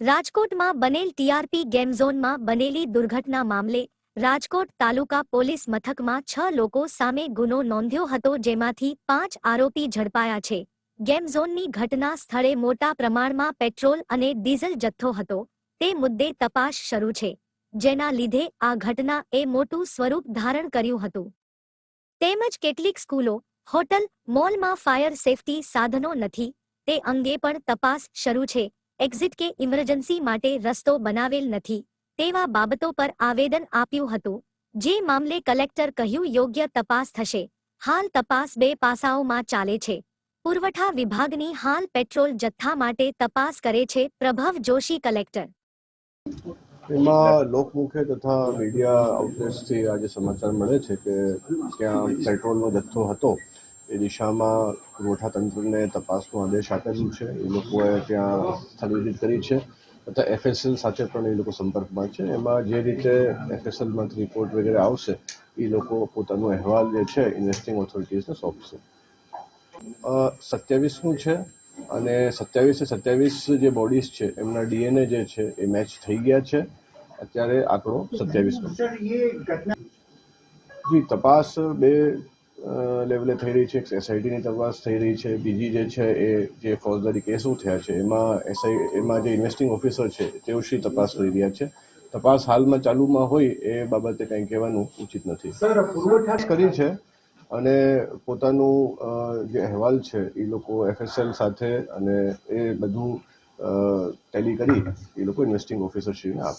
રાજકોટમાં બનેલ TRP game ઝોનમાં બનેલી દુર્ઘટના મામલે રાજકોટ તાલુકા પોલીસ મથકમાં છ લોકો સામે ગુનો નોંધ્યો હતો જેમાંથી પાંચ આરોપી ઝડપાયા છે. ગેમ ઝોનની ઘટના સ્થળે મોટા પ્રમાણમાં પેટ્રોલ અને ડીઝલ જથ્થો હતો. તે મુદ્દે તપાસ શરૂ છે. જેના લીધે આ ઘટના એ મોટું સ્વરૂપ ધારણ કર્યું હતું. તેમજ કેટલીક સ્કૂલો, હોટલ, મોલમાં ફાયર સેફટી સાધનો નથી. તે અંગે પણ તપાસ શરૂ છે. એક્ઝિટ કે ઇમરજન્સી માટે રસ્તો બનાવેલ નથી. તેવા બાબતો પર આવેદન આપ્યું હતું, જે મામલે કલેક્ટર કહ્યું યોગ્ય તપાસ થશે. હાલ તપાસ બે પાસાઓમાં ચાલે છે. પુરવઠા વિભાગની હાલ પેટ્રોલ જથ્થા માટે તપાસ કરે છે પ્રભવ જોશી કલેક્ટર. એમાં લોકમુખે તથા મીડિયા આઉટલેટ્સથી આજે સમાચાર મળે છે કે ત્યાં પેટ્રોલનો જથ્થો હતો. એ દિશામાં ગોઠા તંત્રને તપાસનો આદેશ આપેલું છે. એ લોકોએ ત્યાં સ્થળ કરી છે. તથા એફએસએલ સાથે પણ એ લોકો સંપર્કમાં છે. એમાં જે રીતે એફએસએલમાંથી રિપોર્ટ વગેરે આવશે એ લોકો પોતાનો અહેવાલ જે છે ઇન્વેસ્ટિંગ ઓથોરિટીઝને સોંપશે. સત્યાવીસનું છે અને સત્યાવીસે સત્યાવીસ જે બોડીઝ છે એમના ડીએનએ જે છે એ મેચ થઈ ગયા છે. અત્યારે આંકડો સત્યાવીસનો જી તપાસ બે લેવલે થઈ રહી છે એસઆઈટીની તપાસ થઈ રહી છે. બીજી જે છે એ જે ફોજદારી કેસો થયા છે એમાં એસઆઈ એમાં જે ઇન્વેસ્ટિંગ ઓફિસર છે તેઓ શ્રી તપાસ કરી રહ્યા છે? તપાસ હાલમાં ચાલુમાં હોય એ બાબતે કંઈ કહેવાનું ઉચિત નથી. કરી છે અને પોતાનું જે અહેવાલ છે એ લોકો એફએસએલ સાથે અને એ બધું ટેલી કરી એ લોકો ઇન્વેસ્ટિંગ ઓફિસર શ્રીને આપે